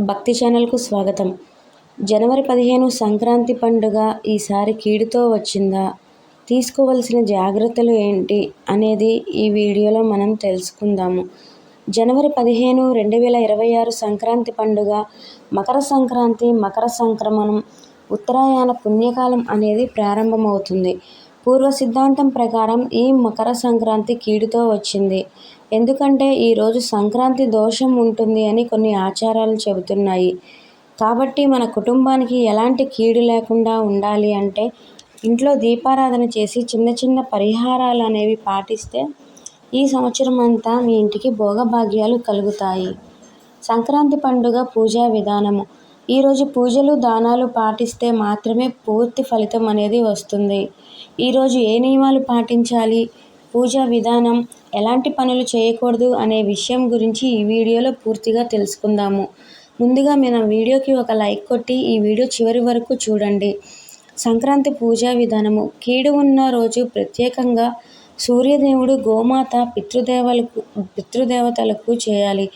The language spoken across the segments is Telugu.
భక్తి ఛానల్కు స్వాగతం. జనవరి పదిహేను సంక్రాంతి పండుగ ఈసారి కీడుతో వచ్చిందా? తీసుకోవలసిన జాగ్రత్తలు ఏంటి అనేది ఈ వీడియోలో మనం తెలుసుకుందాము. జనవరి పదిహేను రెండు వేల ఇరవై ఆరు సంక్రాంతి పండుగ మకర సంక్రాంతి మకర సంక్రమణం ఉత్తరాయణ పుణ్యకాలం అనేది ప్రారంభమవుతుంది. పూర్వ సిద్ధాంతం ప్రకారం ఈ మకర సంక్రాంతి కీడుతో వచ్చింది. ఎందుకంటే ఈరోజు సంక్రాంతి దోషం ఉంటుంది అని కొన్ని ఆచారాలు చెబుతున్నాయి. కాబట్టి మన కుటుంబానికి ఎలాంటి కీడు లేకుండా ఉండాలి అంటే ఇంట్లో దీపారాధన చేసి చిన్న చిన్న పరిహారాలు అనేవి పాటిస్తే ఈ సంవత్సరం అంతా మీ ఇంటికి భోగభాగ్యాలు కలుగుతాయి. సంక్రాంతి పండుగ పూజా విధానము. ఈరోజు పూజలు దానాలు పాటిస్తే మాత్రమే పూర్తి ఫలితం అనేది వస్తుంది. ఈరోజు ఏ నియమాలు పాటించాలి? పూజా విధానం ఎలాంటి పనులు చేయకూడదు అనే విషయం గురించి ఈ వీడియోలో పూర్తిగా తెలుసుకుందాము. ముందుగా మన వీడియోకి ఒక లైక్ కొట్టి ఈ వీడియో చివరి వరకు చూడండి. సంక్రాంతి పూజా విధానము. కీడు ఉన్న రోజు ప్రత్యేకంగా సూర్యదేవుడు గోమాత పితృదేవలకు పితృదేవతలకు చేయాలి.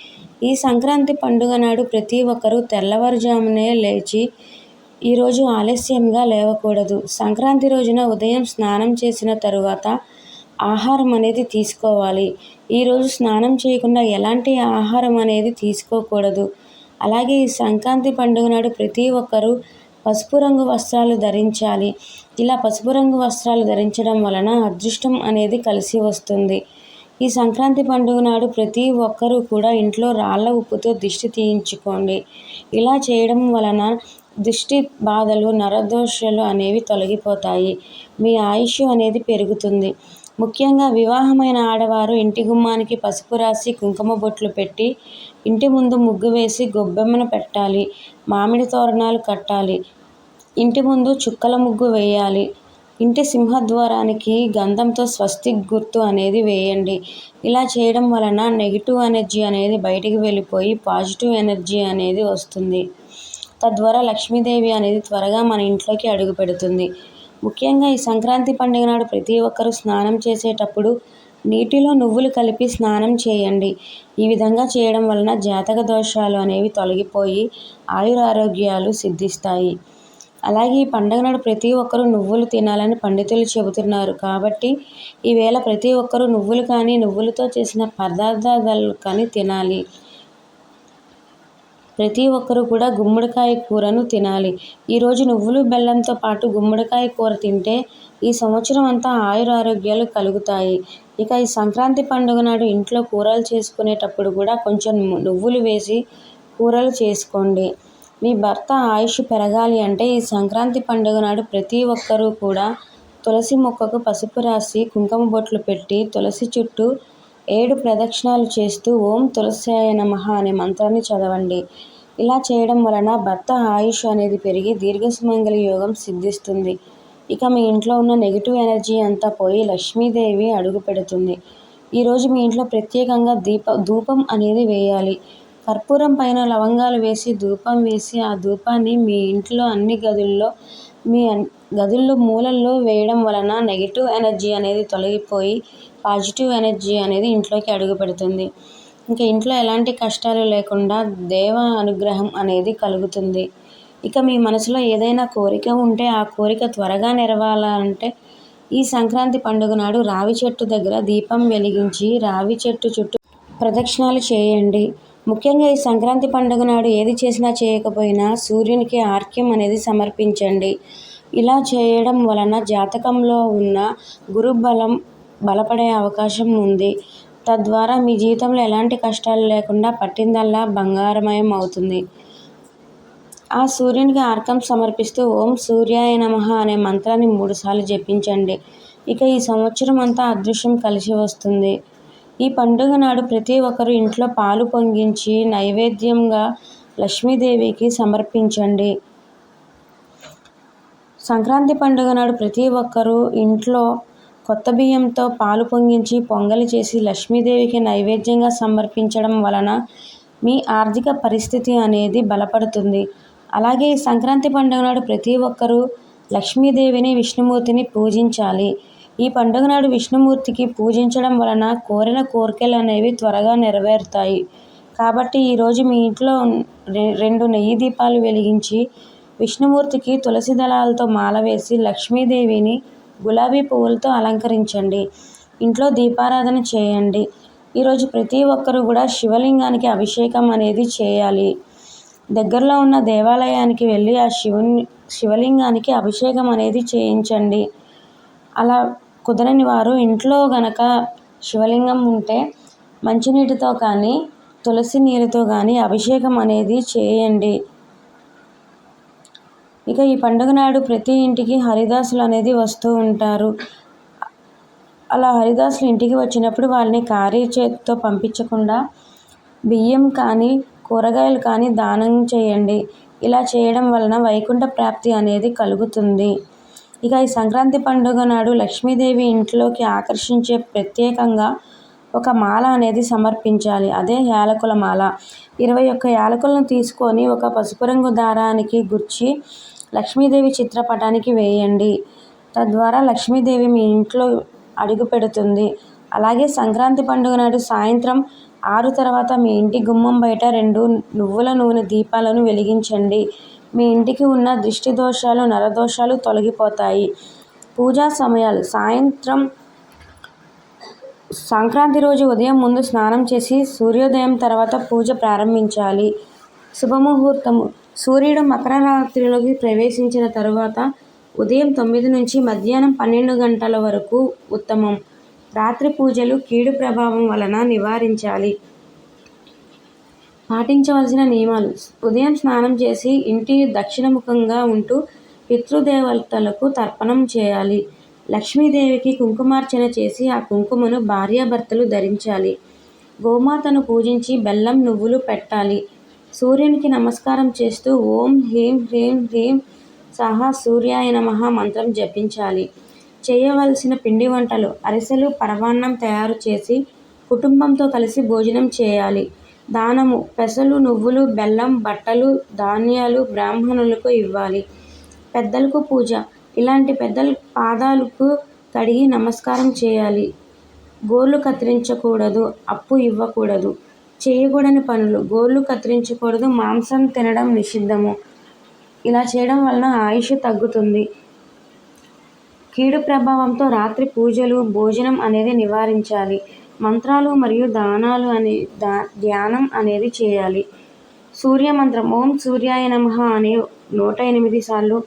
ఈ సంక్రాంతి పండుగ నాడు ప్రతి ఒక్కరూ తెల్లవారుజామునే లేచి ఈరోజు ఆలస్యంగా లేవకూడదు. సంక్రాంతి రోజున ఉదయం స్నానం చేసిన తరువాత ఆహారం అనేది తీసుకోవాలి. ఈరోజు స్నానం చేయకుండా ఎలాంటి ఆహారం అనేది తీసుకోకూడదు. అలాగే ఈ సంక్రాంతి పండుగ నాడు ప్రతి ఒక్కరూ పసుపు రంగు వస్త్రాలు ధరించాలి. ఇలా పసుపు రంగు వస్త్రాలు ధరించడం వలన అదృష్టం అనేది కలిసి వస్తుంది. ఈ సంక్రాంతి పండుగ నాడు ప్రతి ఒక్కరూ కూడా ఇంట్లో రాళ్ళ ఉప్పుతో దిష్టి తీయించుకోండి. ఇలా చేయడం వలన దిష్టి బాధలు నరదోషాలు అనేవి తొలగిపోతాయి. మీ ఆయుష్ అనేది పెరుగుతుంది. ముఖ్యంగా వివాహమైన ఆడవారు ఇంటి గుమ్మానికి పసుపు రాసి కుంకుమ బొట్లు పెట్టి ఇంటి ముందు ముగ్గు వేసి గొబ్బెమ్మన పెట్టాలి. మామిడి తోరణాలు కట్టాలి. ఇంటి ముందు చుక్కల ముగ్గు వేయాలి. ఇంటి సింహద్వారానికి గంధంతో స్వస్తిక్ గుర్తు అనేది వేయండి. ఇలా చేయడం వలన నెగిటివ్ ఎనర్జీ అనేది బయటికి వెళ్ళిపోయి పాజిటివ్ ఎనర్జీ అనేది వస్తుంది. తద్వారా లక్ష్మీదేవి అనేది త్వరగా మన ఇంట్లోకి అడుగు పెడుతుంది. ముఖ్యంగా ఈ సంక్రాంతి పండుగ నాడు ప్రతి ఒక్కరూ స్నానం చేసేటప్పుడు నీటిలో నువ్వులు కలిపి స్నానం చేయండి. ఈ విధంగా చేయడం వలన జాతక దోషాలు అనేవి తొలగిపోయి ఆయురారోగ్యాలు సిద్ధిస్తాయి. అలాగే ఈ పండుగ నాడు ప్రతి ఒక్కరూ నువ్వులు తినాలని పండితులు చెబుతున్నారు. కాబట్టి ఈవేళ ప్రతి ఒక్కరూ నువ్వులు కానీ నువ్వులతో చేసిన పదార్థాలు కానీ తినాలి. ప్రతి ఒక్కరూ కూడా గుమ్మడికాయ కూరను తినాలి. ఈరోజు నువ్వులు బెల్లంతో పాటు గుమ్మడికాయ కూర తింటే ఈ సంవత్సరం అంతా ఆయురారోగ్యాలు కలుగుతాయి. ఇక ఈ సంక్రాంతి పండుగ నాడు ఇంట్లో కూరలు చేసుకునేటప్పుడు కూడా కొంచెం నువ్వులు వేసి కూరలు చేసుకోండి. మీ భర్త ఆయుష్ పెరగాలి అంటే ఈ సంక్రాంతి పండుగ నాడు ప్రతి ఒక్కరూ కూడా తులసి మొక్కకు పసుపు రాసి కుంకుమ బొట్లు పెట్టి తులసి చుట్టూ ఏడు ప్రదక్షిణాలు చేస్తూ ఓం తులసాయ మహా అనే మంత్రాన్ని చదవండి. ఇలా చేయడం వలన భర్త ఆయుష్ అనేది పెరిగి దీర్ఘసుమంగళ యోగం సిద్ధిస్తుంది. ఇక మీ ఇంట్లో ఉన్న నెగిటివ్ ఎనర్జీ అంతా పోయి లక్ష్మీదేవి అడుగు పెడుతుంది. ఈరోజు మీ ఇంట్లో ప్రత్యేకంగా దీప ధూపం అనేది వేయాలి. కర్పూరం పైన లవంగాలు వేసి ధూపం వేసి ఆ ధూపాన్ని మీ ఇంట్లో అన్ని గదుల్లో మీ గదుల్లో మూలల్లో వేయడం వలన నెగిటివ్ ఎనర్జీ అనేది తొలగిపోయి పాజిటివ్ ఎనర్జీ అనేది ఇంట్లోకి అడుగు పెడుతుంది ఇంకా ఇంట్లో ఎలాంటి కష్టాలు లేకుండా దేవ అనుగ్రహం అనేది కలుగుతుంది. ఇక మీ మనసులో ఏదైనా కోరిక ఉంటే ఆ కోరిక త్వరగా నెరవాలంటే ఈ సంక్రాంతి పండుగ నాడు రావి చెట్టు దగ్గర దీపం వెలిగించి రావి చెట్టు చుట్టూ ప్రదక్షిణాలు చేయండి. ముఖ్యంగా ఈ సంక్రాంతి పండుగ నాడు ఏది చేసినా చేయకపోయినా సూర్యునికి ఆర్క్యం అనేది సమర్పించండి. ఇలా చేయడం వలన జాతకంలో ఉన్న గురు బలం బలపడే అవకాశం ఉంది. తద్వారా మీ జీవితంలో ఎలాంటి కష్టాలు లేకుండా పట్టిందల్లా బంగారమయం అవుతుంది. ఆ సూర్యునికి ఆర్కం సమర్పిస్తూ ఓం సూర్యాయ నమ అనే మంత్రాన్ని మూడుసార్లు జపించండి. ఇక ఈ సంవత్సరం అంతా అదృశ్యం కలిసి వస్తుంది. ఈ పండుగ నాడు ప్రతి ఒక్కరు ఇంట్లో పాలు పొంగించి నైవేద్యంగా లక్ష్మీదేవికి సమర్పించండి. సంక్రాంతి పండుగ నాడు ప్రతి ఒక్కరూ ఇంట్లో కొత్త బియ్యంతో పాలు పొంగించి పొంగలి చేసి లక్ష్మీదేవికి నైవేద్యంగా సమర్పించడం వలన మీ ఆర్థిక పరిస్థితి అనేది బలపడుతుంది. అలాగే ఈ సంక్రాంతి పండుగ నాడు ప్రతి ఒక్కరూ లక్ష్మీదేవిని విష్ణుమూర్తిని పూజించాలి. ఈ పండుగ నాడు విష్ణుమూర్తికి పూజించడం వలన కోరిన కోరికలు అనేవి త్వరగా నెరవేరుతాయి. కాబట్టి ఈరోజు మీ ఇంట్లో రెండు నెయ్యి దీపాలు వెలిగించి విష్ణుమూర్తికి తులసి దళాలతో మాల వేసి లక్ష్మీదేవిని గులాబీ పువ్వులతో అలంకరించండి. ఇంట్లో దీపారాధన చేయండి. ఈరోజు ప్రతి ఒక్కరూ కూడా శివలింగానికి అభిషేకం అనేది చేయాలి. దగ్గరలో ఉన్న దేవాలయానికి వెళ్ళి ఆ శివుని శివలింగానికి అభిషేకం అనేది చేయించండి. అలా కుదరని వారు ఇంట్లో గనక శివలింగం ఉంటే మంచినీటితో కానీ తులసి నీరుతో కానీ అభిషేకం అనేది చేయండి. ఇక ఈ పండుగ నాడు ప్రతి ఇంటికి హరిదాసులు అనేది వస్తూ ఉంటారు. అలా హరిదాసులు ఇంటికి వచ్చినప్పుడు వాళ్ళని ఖాళీ చేతితో పంపించకుండా బియ్యం కానీ కూరగాయలు కానీ దానం చేయండి. ఇలా చేయడం వలన వైకుంఠ ప్రాప్తి అనేది కలుగుతుంది. ఇక ఈ సంక్రాంతి పండుగ నాడు లక్ష్మీదేవి ఇంట్లోకి ఆకర్షించే ప్రత్యేకంగా ఒక మాల అనేది సమర్పించాలి. అదే యాలకుల మాల. ఇరవై ఒక్క యాలకులను తీసుకొని ఒక పసుపు రంగు దారానికి గుచ్చి లక్ష్మీదేవి చిత్రపటానికి వేయండి. తద్వారా లక్ష్మీదేవి మీ ఇంట్లో అడుగు పెడుతుంది. అలాగే సంక్రాంతి పండుగ నాడు సాయంత్రం ఆరు తర్వాత మీ ఇంటి గుమ్మం బయట రెండు నువ్వుల నూనె దీపాలను వెలిగించండి. మీ ఇంటికి ఉన్న దిష్టి దోషాలు నరదోషాలు తొలగిపోతాయి. పూజా సమయాలు. సాయంత్రం సంక్రాంతి రోజు ఉదయం ముందు స్నానం చేసి సూర్యోదయం తర్వాత పూజ ప్రారంభించాలి. శుభముహూర్తము. సూర్యుడు మకర రాత్రిలోకి ప్రవేశించిన తరువాత ఉదయం తొమ్మిది నుంచి మధ్యాహ్నం పన్నెండు గంటల వరకు ఉత్తమం. రాత్రి పూజలు కీడు ప్రభావం వలన నివారించాలి. పాటించవలసిన నియమాలు. ఉదయం స్నానం చేసి ఇంటి దక్షిణముఖంగా ఉంటూ పితృదేవతలకు తర్పణం చేయాలి. లక్ష్మీదేవికి కుంకుమార్చన చేసి ఆ కుంకుమను భార్యాభర్తలు ధరించాలి. గోమాతను పూజించి బెల్లం నువ్వులు పెట్టాలి. సూర్యునికి నమస్కారం చేస్తూ ఓం హ్రీం హ్రీం హ్రీం సహా సూర్యాయ నమ మంత్రం జపించాలి. చేయవలసిన పిండి వంటలు అరిసెలు పరమాన్నం తయారు చేసి కుటుంబంతో కలిసి భోజనం చేయాలి. దానము పెసలు నువ్వులు బెల్లం బట్టలు ధాన్యాలు బ్రాహ్మణులకు ఇవ్వాలి. పెద్దలకు పూజ ఇలాంటి పెద్దల పాదాలకు కడిగి నమస్కారం చేయాలి. గోర్లు కత్తిరించకూడదు అప్పు ఇవ్వకూడదు. చేయకూడని పనులు గోర్లు కత్తిరించకూడదు మాంసం తినడం నిషిద్ధము. ఇలా చేయడం వలన ఆయుష్ తగ్గుతుంది. కీడు ప్రభావంతో రాత్రి పూజలు భోజనం అనేది నివారించాలి. మంత్రాలు మరియు దానాలు అనే దా ధ్యానం అనేది చేయాలి. సూర్య మంత్రం ఓం సూర్యాయ నమ అనే నూట ఎనిమిది సార్లు.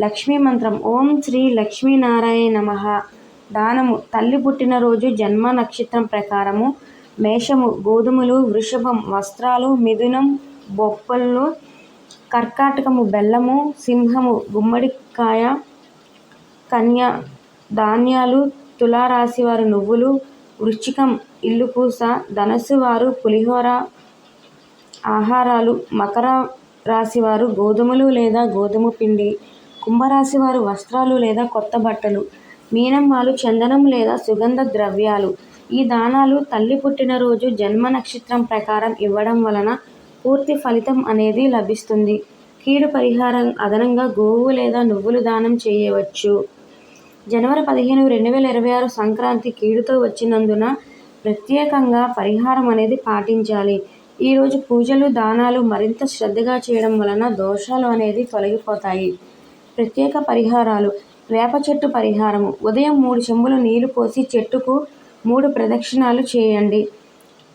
లక్ష్మీ మంత్రం ఓం శ్రీ లక్ష్మీనారాయణ నమ. దానము తల్లి పుట్టినరోజు జన్మ నక్షత్రం ప్రకారము. మేషము గోధుమలు వృషభం వస్త్రాలు మిథునం బొప్పలు కర్కాటకము బెల్లము సింహము గుమ్మడికాయ కన్య ధాన్యాలు తులారాశి వారు నువ్వులు వృశ్చికం ఇల్లుపూస ధనస్సు వారు పులిహోర ఆహారాలు మకర రాశి వారు గోధుమలు లేదా గోధుమ పిండి కుంభరాశి వారు వస్త్రాలు లేదా కొత్త బట్టలు మీనం వారు చందనం లేదా సుగంధ ద్రవ్యాలు. ఈ దానాలు తల్లి పుట్టినరోజు జన్మ నక్షత్రం ప్రకారం ఇవ్వడం వలన పూర్తి ఫలితం అనేది లభిస్తుంది. కీడు పరిహారం అదనంగా గోవు లేదా నువ్వులు దానం చేయవచ్చు. జనవరి పదిహేను రెండు వేల ఇరవై ఆరు సంక్రాంతి కీడుతో వచ్చినందున ప్రత్యేకంగా పరిహారం అనేది పాటించాలి. ఈరోజు పూజలు దానాలు మరింత శ్రద్ధగా చేయడం వలన దోషాలు అనేది తొలగిపోతాయి. ప్రత్యేక పరిహారాలు. వేప చెట్టు పరిహారము ఉదయం మూడు చెంబులు నీళ్ళు పోసి చెట్టుకు మూడు ప్రదక్షిణాలు చేయండి.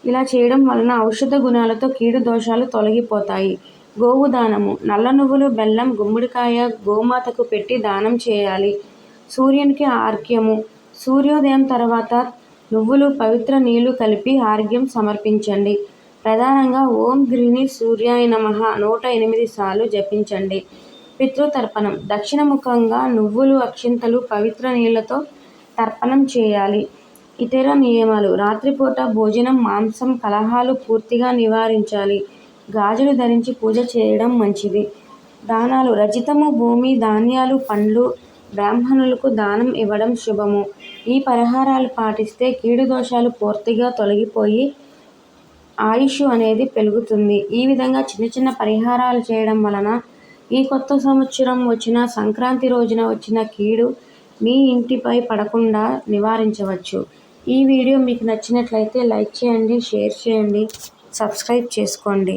ఇలా చేయడం వలన ఔషధ గుణాలతో కీడు దోషాలు తొలగిపోతాయి. గోవు దానము. నల్ల నువ్వులు బెల్లం గుమ్మడికాయ గోమాతకు పెట్టి దానం చేయాలి. సూర్యునికి ఆర్ఘ్యము. సూర్యోదయం తర్వాత నువ్వులు పవిత్ర నీళ్ళు కలిపి ఆర్ఘ్యం సమర్పించండి. ప్రధానంగా ఓం గ్రీని సూర్యాయ నమ నూట ఎనిమిది సార్లు జపించండి. పితృతర్పణం. దక్షిణముఖంగా నువ్వులు అక్షింతలు పవిత్ర నీళ్ళతో తర్పణం చేయాలి. ఇతర నియమాలు. రాత్రిపూట భోజనం మాంసం కలహాలు పూర్తిగా నివారించాలి. గాజులు ధరించి పూజ చేయడం మంచిది. దానాలు రజితము భూమి ధాన్యాలు పండ్లు బ్రాహ్మణులకు దానం ఇవ్వడం శుభము. ఈ పరిహారాలు పాటిస్తే కీడు దోషాలు పూర్తిగా తొలగిపోయి ఆయుష్ అనేది పెరుగుతుంది. ఈ విధంగా చిన్న చిన్న పరిహారాలు చేయడం వలన ఈ కొత్త సంవత్సరం వచ్చిన సంక్రాంతి రోజున వచ్చిన కీడు మీ ఇంటిపై పడకుండా నివారించవచ్చు. ఈ వీడియో మీకు నచ్చినట్లయితే లైక్ చేయండి షేర్ చేయండి సబ్స్క్రైబ్ చేసుకోండి.